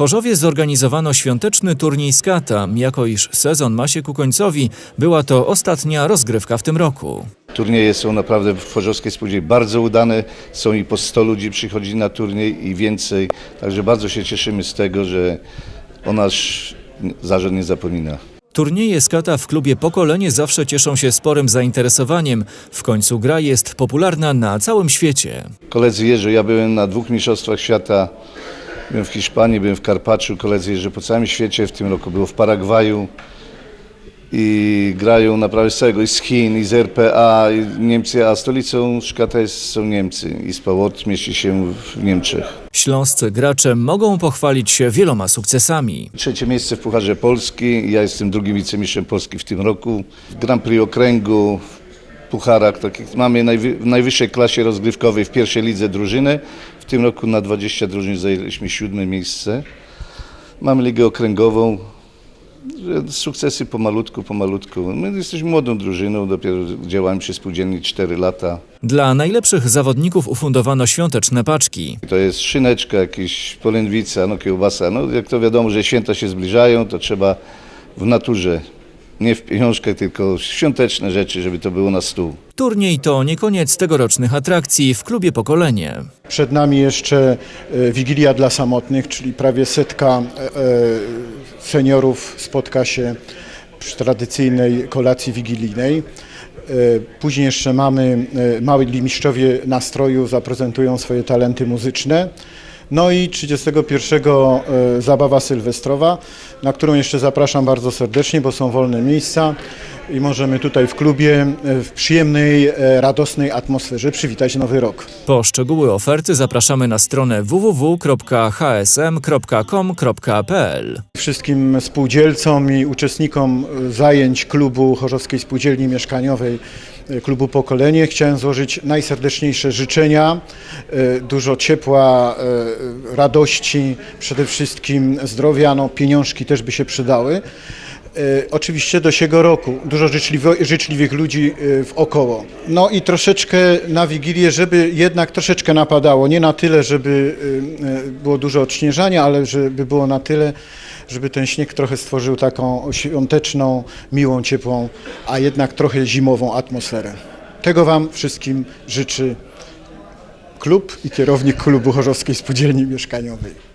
Chorzowie zorganizowano świąteczny turniej skata. Jako iż sezon ma się ku końcowi, była to ostatnia rozgrywka w tym roku. Turnieje są naprawdę w Chorzowskiej Spółdzielni bardzo udane. Są i po 100 ludzi przychodzi na turniej i więcej. Także bardzo się cieszymy z tego, że o nas zarząd nie zapomina. Turnieje skata w klubie Pokolenie zawsze cieszą się sporym zainteresowaniem. W końcu gra jest popularna na całym świecie. Koledzy jeżdżą, ja byłem na dwóch mistrzostwach świata. Byłem w Hiszpanii, byłem w Karpaczu. Koledzy jeżdżą po całym świecie. W tym roku było w Paragwaju. I grają naprawdę z całego, i z Chin, i z RPA, i Niemcy, a stolicą szkata jest, są Niemcy. I Spałot mieści się w Niemczech. Śląscy gracze mogą pochwalić się wieloma sukcesami. Trzecie miejsce w Pucharze Polski. Ja jestem drugim wicemistrzem Polski w tym roku. W Grand Prix Okręgu, Pucharach takich mamy najwy, w najwyższej klasie rozgrywkowej w pierwszej lidze drużyny. W tym roku na 20 drużyn zajęliśmy siódme miejsce. Mamy ligę okręgową. Sukcesy pomalutku, pomalutku. My jesteśmy młodą drużyną, dopiero działamy przy spółdzielni 4 lata. Dla najlepszych zawodników ufundowano świąteczne paczki. To jest szyneczka, jakieś polędwica, no kiełbasa. No jak to wiadomo, że święta się zbliżają, to trzeba w naturze, nie w pieniążkach, tylko świąteczne rzeczy, żeby to było na stół. Turniej to nie koniec tegorocznych atrakcji w klubie Pokolenie. Przed nami jeszcze e, Wigilia dla Samotnych, czyli prawie setka e, e, seniorów spotka się przy tradycyjnej kolacji wigilijnej. Później jeszcze mamy e, mali mistrzowie nastroju zaprezentują swoje talenty muzyczne. No i 31 e, zabawa sylwestrowa, na którą jeszcze zapraszam bardzo serdecznie, bo są wolne miejsca i możemy tutaj w klubie e, w przyjemnej, e, radosnej atmosferze przywitać Nowy Rok. Po szczegóły oferty zapraszamy na stronę www.hsm.com.pl. Wszystkim spółdzielcom i uczestnikom e, zajęć klubu Chorzowskiej Spółdzielni Mieszkaniowej Klubu Pokolenie chciałem złożyć najserdeczniejsze życzenia, dużo ciepła, radości, przede wszystkim zdrowia, no pieniążki też by się przydały. E, Oczywiście do siego roku, dużo życzliwo, życzliwych ludzi e, w około. No i troszeczkę na Wigilię, żeby jednak troszeczkę napadało, nie na tyle, żeby e, było dużo odśnieżania, ale żeby było na tyle, żeby ten śnieg trochę stworzył taką świąteczną, miłą, ciepłą, a jednak trochę zimową atmosferę. Tego Wam wszystkim życzy klub i kierownik klubu Chorzowskiej Spółdzielni Mieszkaniowej.